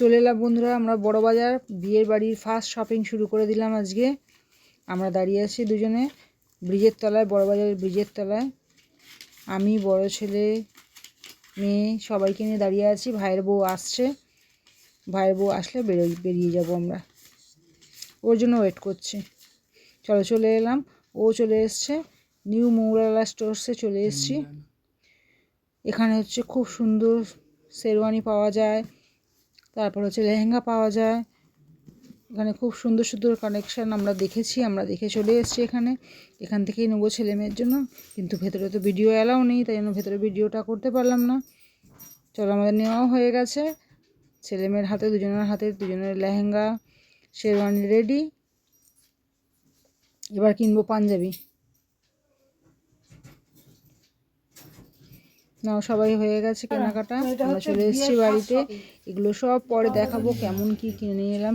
চলে এলাম বন্ধুরা আমরা বড় বাজার বিয়ের বাড়ির ফার্স্ট শপিং শুরু করে দিলাম আজকে। আমরা দাঁড়িয়ে আছি দুজনে ব্রিজের তলায় বড় বাজারের ব্রিজের তলায়। আমি বড় ছেলে মেয়ে সবাইকে নিয়ে দাঁড়িয়ে আছি। ভাইয়ের বউ আসছে। ভাইয়ের বউ আসলে বেরোই বেরিয়ে যাব আমরা। ওর জন্য ওয়েট করছি। চলো চলে এলাম। ও চলে এসছে। নিউ মৌরালা স্টোরসে চলে এসছি। এখানে হচ্ছে খুব সুন্দর শেরওয়ানি পাওয়া যায়। তারপর হচ্ছে লেহেঙ্গা পাওয়া যায়। এখানে খুব সুন্দর সুন্দর কানেকশান আমরা দেখেছি, আমরা দেখে চলে এসেছি এখানে। এখান থেকেই নেব ছেলে মেয়ের জন্য, কিন্তু ভেতরে তো ভিডিও অ্যালাও নেই, তাই জন্য ভেতরে ভিডিওটা করতে পারলাম না। চলো আমাদের নেওয়াও হয়ে গেছে। ছেলে মেয়ের হাতে, দুজনের হাতে, দুজনের লেহেঙ্গা, শেরওয়ানি রেডি এবার কিনবো পাঞ্জাবি। নাও সবাই হয়ে গেছে কেনাকাটা। আমরা চলে এসেছি বাড়িতে। এগুলো সব পরে দেখাবো কেমন কি কিনে এলাম।